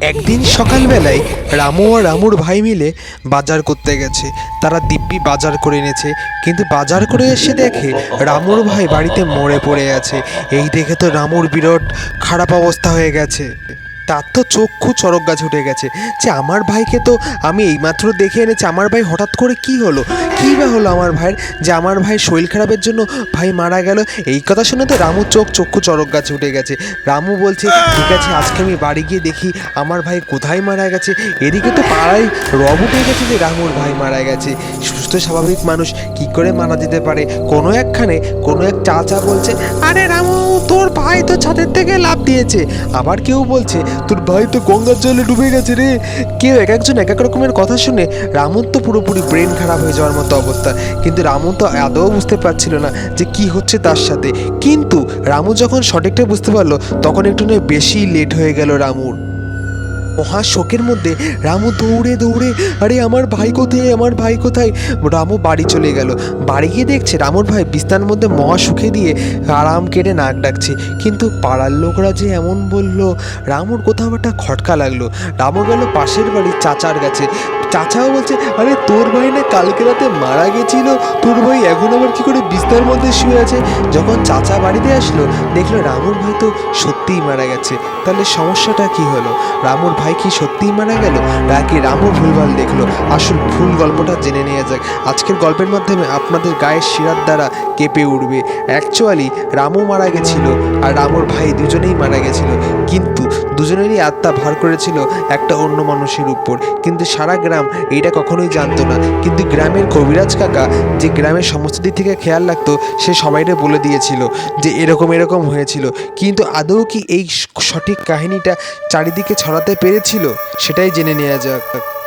একদিন সকালবেলায় রামু আর রামুর ভাই মিলে বাজার করতে গেছে। তারা দিব্যি বাজার করে এনেছে। কিন্তু বাজার করে এসে দেখে রামুর ভাই বাড়িতে মরে পড়ে আছে। এই দেখে তো রামুর বিরাট খারাপ অবস্থা হয়ে গেছে। তার তো চক্ষু চরক গাছে উঠে গেছে। যে আমার ভাইকে তো আমি এইমাত্র দেখে এনেছি, আমার ভাই হঠাৎ করে কি হলো? কী বা হলো আমার ভাইয়ের? যে আমার ভাই শরীর খারাপের জন্য ভাই মারা গেল। এই কথা শুনে তো রামুর চোখ চক্ষু চরক গাছে উঠে গেছে। রামু বলছে, ঠিক আছে, আজকে আমি বাড়ি গিয়ে দেখি আমার ভাই কোথায় মারা গেছে। এদিকে তো পাড়ায় রব উঠে গেছে যে রামুর ভাই মারা গেছে। সুস্থ স্বাভাবিক মানুষ কি করে মারা যেতে পারে? কোনো একখানে, কোনো এক চাচা বলছে, আরে রামু, তোর ভাই তো ছাদের থেকে লাভ দিয়েছে। আবার কেউ বলছে, তোর ভাই তো গঙ্গার জলে ডুবে গেছে রে। কেউ এক একজন এক এক রকমের কথা শুনে রামুর তো পুরোপুরি ব্রেন খারাপ হয়ে যাওয়ার মতো অবস্থা। কিন্তু রামু তো আদৌ বুঝতে পারছিল না যে কি হচ্ছে তার সাথে। কিন্তু রামু যখন সঠিকটা বুঝতে পারল, তখন একটু বেশি লেট হয়ে গেল রামুর। মহা শোকের মধ্যে, রামু, দৌড়ে দৌড়ে, আরে আমার ভাই কোথায়, আমার ভাই কোথায়? রামু বাড়ি চলে গেল। বাড়ি গিয়ে দেখছে রামুর ভাই বিস্তার মধ্যে মহা সুখে দিয়ে আরাম কেটে নাক ডাকছে। কিন্তু পাড়ার লোকরা যে এমন বলল, রামুর কোথাও একটা খটকা লাগল। রামু গেল পাশের বাড়ির চাচার কাছে। চাচাও বলছে, আরে তোর ভাই না কালকে রাতে মারা গেছিল, তোর ভাই এখন আবার কি করে বিস্তার মধ্যে শুয়ে আছে? যখন চাচা বাড়িতে আসলো, দেখল রামুর ভাই তো সত্যিই মারা গেছে। তাহলে সমস্যাটা কি হলো? রামুর ভাই কি সত্যিই মারা গেল? নাকি রামও ভুলভাল দেখল? আসুন ভুল গল্পটা জেনে নেওয়া যাক। আজকের গল্পের মাধ্যমে আপনাদের গায়ের শিরার দ্বারা কেঁপে উঠবে। অ্যাকচুয়ালি রামও মারা গেছিল আর রামুর ভাই দুজনেই মারা গেছিল। কিন্তু দুজনেরই আত্মা ভার করেছিল একটা অন্য মানুষের উপর। কিন্তু সারা গ্রাম এটা কখনোই জানতো না। কিন্তু গ্রামের কবিরাজ কাকা যে গ্রামের সমস্ত দিক থেকে খেয়াল রাখতো, সে সবাইরে বলে দিয়েছিল যে এরকম এরকম হয়েছিল। কিন্তু আদৌ কি এই সঠিক কাহিনীটা চারিদিকে ছড়াতে পেরেছিল? সেটাই জেনে নেওয়া যাক।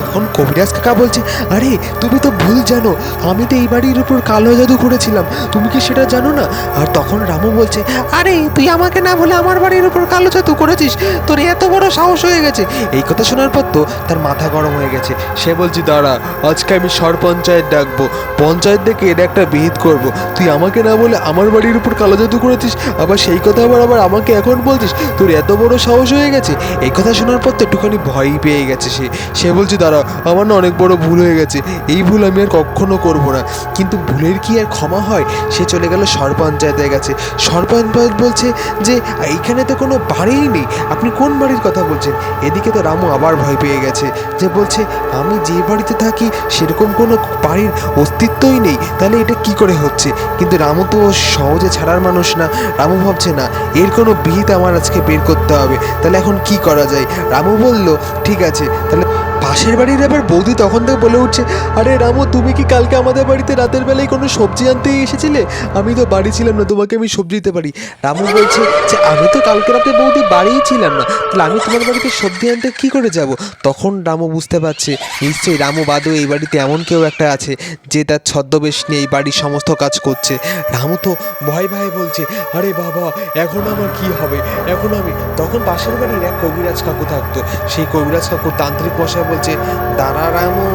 তখন কবিরাজ কাকা বলছে, আরে, তুমি তো ভুল জানো। আমি তো এই বাড়ির উপর কালো জাদু করেছিলাম। তুমি কি সেটা জানো না? আর তখন রামু বলছে, আরে, তুই আমাকে না বলে আমার বাড়ির উপর কালো জাদু করেছিস? তোর এত বড় সাহস হয়ে গেছে। এই কথা শোনার পর তো তার মাথা গরম হয়ে গেছে। সে বলছে, দাঁড়া, আজকে আমি সর পঞ্চায়েত ডাকবো। পঞ্চায়েত ডেকে এর একটা বিহিত করব। তুই আমাকে না বলে আমার বাড়ির উপর কালো জাদু করেছিস, আবার সেই কথা আবার আবার আমাকে এখন বলছিস? তোর এত বড় সাহস হয়ে গেছে? এই কথা শোনার পর তো একটুখানি ভয়ই পেয়ে গেছে সে। সে বলছে দাঁড়া, আমার না অনেক বড় ভুল হয়ে গেছে। এই ভুল আমি আর কখনো করব না। কিন্তু ভুলের কি আর ক্ষমা হয়? সে চলে গেল সরপঞ্চায়েতের কাছে। সরপঞ্চায়েত বলছে যে, এইখানে তো কোনো বাড়িই নেই। আপনি কোন বাড়ির কথা বলছেন? এদিকে তো রামু আবার ভয় পেয়ে গেছে। যে বলছে, আমি যে বাড়িতে থাকি, সেরকম কোনো বাড়ির অস্তিত্বই নেই। তাহলে এটা কি করে হচ্ছে? কিন্তু রামু তো সহজে ছাড়ার মানুষ না। রামু ভাবছে, না, এর কোনো বিহিত আমার আজকে বের করতে হবে। তাহলে এখন কি করা যায়? রামু বলল, ঠিক আছে, তাহলে পাশের বাড়ির আবার বৌদি তখন থেকে বলে উঠছে, আরে রামু, তুমি কি কালকে আমাদের বাড়িতে রাতের বেলায় কোনো সবজি আনতে এসেছিলে? আমি তো বাড়ি ছিলাম না, তোমাকে আমি সবজি দিতে পারি। রামু বলছে, যে আমি তো কালকে রাতে বৌদি বাড়িই ছিলাম না, তাহলে আমি তোমার বাড়িতে সবজি আনতে কি করে যাব? তখন রামু বুঝতে পারছে, নিশ্চয়ই রামু বাদু এই বাড়িতে এমন কেউ একটা আছে, যে তার ছদ্মবেশ নিয়ে এই বাড়ির সমস্ত কাজ করছে। রামু তো ভয় ভয় বলছে, আরে বাবা, এখন আমার কি হবে? এখন আমি তখন পাশের বাড়ির এক কবিরাজ কাকু থাকতো, সেই কবিরাজ কাকু তান্ত্রিক মশাই বলছে দাঁড়া রামু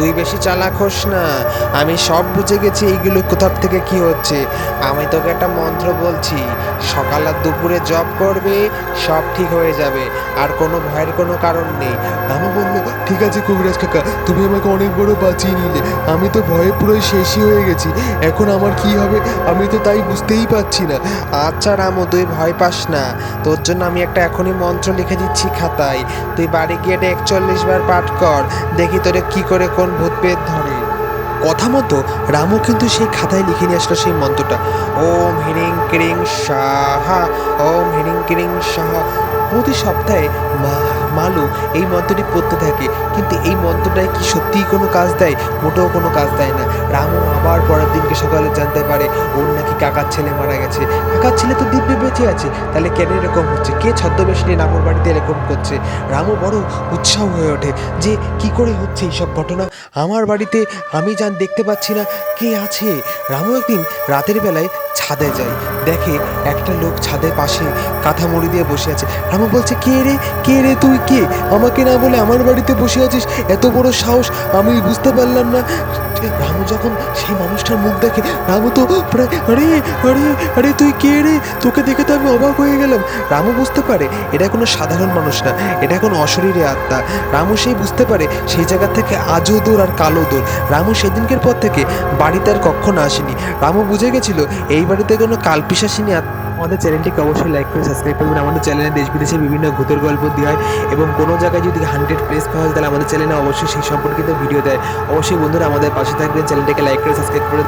তুই বেশি চালাক হোস না। আমি সব বুঝে গেছি এইগুলো কোথার থেকে কি হচ্ছে। আমি তোকে একটা মন্ত্র বলছি সকাল আর দুপুরে জব করবে সব ঠিক হয়ে যাবে। আর কোনো ভয়ের কোনো কারণ নেই। রামু বলল ঠিক আছে কবিরাজ কাকা তুমি আমাকে অনেক বড় বাঁচিয়ে নিলে। আমি তো ভয়ে পুরোই শেষই হয়ে গেছি। এখন আমার কি হবে আমি তো তাই বুঝতেই পারছি না। আচ্ছা রামু তুই ভয় পাস না। তোর জন্য আমি একটা এখনই মন্ত্র লিখে দিচ্ছি খাতায়। তুই বাড়ি গিয়ে এটা একচল্লিশ বার পাঠ কর। দেখি তোরে কি করে কোন ভূত পেট ধরে কথা মতো রামু কিন্তু সেই খাতায় লিখে নিয়ে আসলো সেই মন্ত্রটা। ওম হিরিং কিরিং সাহা, ওম হিরিং কিরিং সাহা। প্রতি সপ্তাহে মালু এই মন্ত্রটি পড়তে থাকে। কিন্তু এই মন্ত্রটায় কি সত্যিই কোনো কাজ দেয়? মোটেও কোনো কাজ দেয় না। রামু আবার পরের দিনকে সকালে জানতে পারে, ওর নাকি কাকার ছেলে মারা গেছে। কাকার ছেলে তো দিব্যে বেঁচে আছে, তাহলে কেন এরকম হচ্ছে? কে ছদ্মবেশ নিয়ে রামুর বাড়িতে এরকম করছে? রামু বড় উৎসাহ হয়ে ওঠে যে, কি করে হচ্ছে এইসব ঘটনা? আমার বাড়িতে আমি যান দেখতে পাচ্ছি না, কে আছে? রামু একদিন রাতের বেলায় ছাদে যায়, দেখে একটা লোক ছাদের পাশে কাঁথা মুড়ি দিয়ে বসে আছে। রামু বলছে, কে রে? কে রে তুই? কে? আমাকে না বলে আমার বাড়িতে বসে আছিস? এত বড় সাহস, আমি বুঝতে পারলাম না। রামু যখন সেই মানুষটার মুখ দেখে, রামু তো প্রায়, আরে আরে আরে, তুই কে রে? তোকে দেখে তো আমি অবাক হয়ে গেলাম। রামু বুঝতে পারে এটা কোনো সাধারণ মানুষ না, এটা কোনো অশরীরে আত্মা। রামু সেই বুঝতে পারে সেই জায়গা থেকে আজও দূর আর কালো দূর। রামু সেদিনকের পর থেকে বাড়িতে আর কখনো আসেনি। রামু বুঝে গেছিল এই বাড়িতে কোনো কালপিশাসিনী আত্মা আমাদের চ্যানেলটিকে অবশ্যই লাইক করে সাবস্ক্রাইব করবেন। আমাদের চ্যানেলে দেশ বিদেশে বিভিন্ন ভূতের গল্প দেওয়া হয় এবং কোনো জায়গায় যদি হান্ড্রেড প্লেস পাওয়া হয় তাহলে আমাদের চ্যানেলে অবশ্যই সেই সম্পর্কিত ভিডিও দেয়। অবশ্যই বন্ধুরা আমাদের পাশে থাকবেন। চ্যানেলটিকে লাইক করে সাবস্ক্রাইব করে